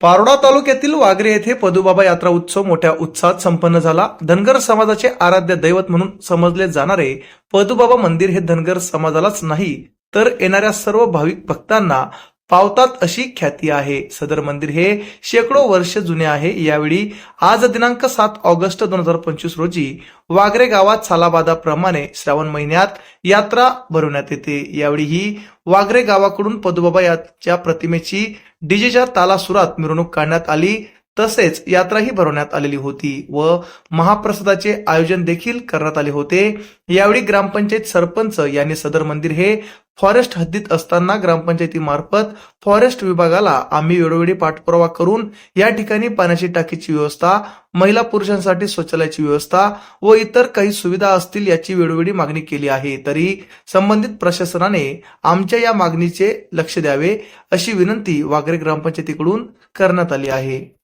पारोडा तालुक्यातील वागरे येथे पदुबाबा यात्रा उत्सव मोठ्या उत्साहात संपन्न झाला. धनगर समाजाचे आराध्य दैवत म्हणून समजले जाणारे पदुबाबा मंदिर हे धनगर समाजालाच नाही तर येणाऱ्या सर्व भाविक भक्तांना पावतात अशी ख्याती आहे. सदर मंदिर हे शेकडो वर्ष जुने आहे. यावेळी आज दिनांक सात ऑगस्ट दोन हजार पंचवीस रोजी वागरे गावात सालाबादाप्रमाणे श्रावण महिन्यात यात्रा भरवण्यात येते. यावेळी ही वागरे गावाकडून पदुबाबा याच्या प्रतिमेची डीजेच्या तालासुरात मिरवणूक काढण्यात आली. तसेच यात्राही भरवण्यात आलेली होती व महाप्रसादाचे आयोजन देखील करण्यात आले होते. यावेळी ग्रामपंचायत सरपंच यांनी सदर मंदिर हे फॉरेस्ट हद्दीत असताना ग्रामपंचायतीमार्फत फॉरेस्ट विभागाला आम्ही वेळोवेळी पाठपुरावा करून या ठिकाणी पाण्याची टाकीची व्यवस्था महिला पुरुषांसाठी शौचालयाची व्यवस्था व इतर काही सुविधा असतील याची वेळोवेळी मागणी केली आहे. तरी संबंधित प्रशासनाने आमच्या या मागणीचे लक्ष द्यावे अशी विनंती वागरे ग्रामपंचायतीकडून करण्यात आली आहे.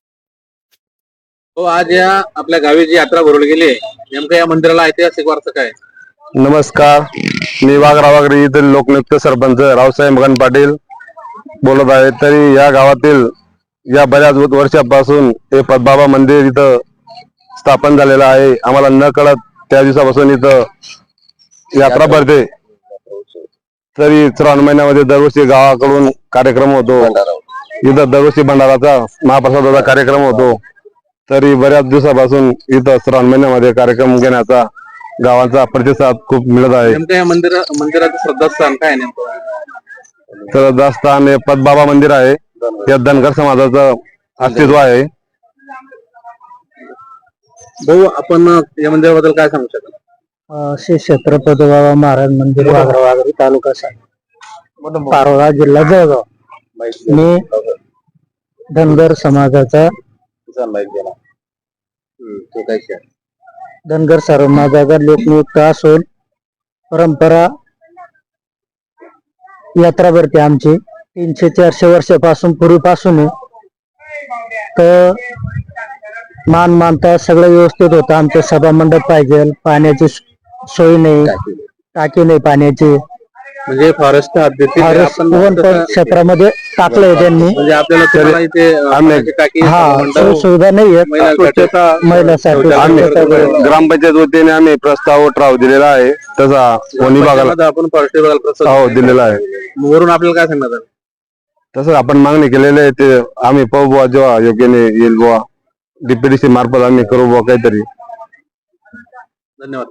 हो आज या आपल्या गावी जी यात्रा भरवली गेली आहे, नेमकं या मंदिराला ऐतिहासिक वारसा काय? आहे? नमस्कार. मी वाघरावागरी येथील लोकनियुक्त सरपंच रावसाहेब मगन पाटील बोलत आहे. तरी या गावातील या बऱ्याच वर्षापासून हे पद्बाबा मंदिर इथं स्थापन झालेलं आहे. आम्हाला न कळत त्या दिवसापासून इथं यात्रा भरते. तरी श्रावण महिन्यामध्ये दरवर्षी गावाकडून कार्यक्रम होतो. इथं दरवर्षी भंडाराचा महाप्रसादाचा कार्यक्रम होतो. तरी बऱ्याच दिवसापासून इथं श्रावण महिन्यामध्ये कार्यक्रम घेण्याचा गावाचा प्रतिसाद खूप मिळत आहे. नेमकं या मंदिर मंदिराचं श्रद्धास्थान काय आहे नेमकं? तर दास्तान हे पद्बाबा मंदिर आहे. या धनगर समाजाचं अस्तित्व आहे. भाऊ आपण या मंदिराबद्दल काय सांगू शकाल श्री छत्रपती बाबा महाराज मंदिर वाघरा वाघरी तालुका सांग पारोळा जिल्हा जळगाव. मी धनगर समाजाचा तो काय शेअर? धनगर समाजाचा लोकनियुक्त असून परंपरा यात्रा भरते आमची. तीनशे चारशे वर्षापासून पूर्वीपासून. तर मान मानता सगळं व्यवस्थित होतं. आमचं सभा मंडप पाहिजे. पाण्याची सोय नाही. टाकी नाही. पाण्याची. म्हणजे फॉरेस्ट फॉरेस्ट क्षेत्रामध्ये टाकलंय त्यांनी. म्हणजे आपल्याला तुम्हाला इथे अं, आम्ही- पाण्याची टाकी हा मंडप, सुविधा नाहीये महिलांसाठी महिलासाठी आम्ही शौचालय. ग्रामपंचायत वतीने आम्ही प्रस्ताव ठराव दिलेला आहे. तसा वन विभागाला त्यामध्ये आपण फॉरेस्ट विभागाला प्रस्ताव हो दिलेला आहे. वरून आपल्याला काय सांगणार आहे? तसं आपण मागणी केलेली आहे ते आम्ही पाहू बुवा जेव्हा योग्यने येईल बुवा. डीपीडीसी मार्फत आम्ही करू बुवा काहीतरी. धन्यवाद.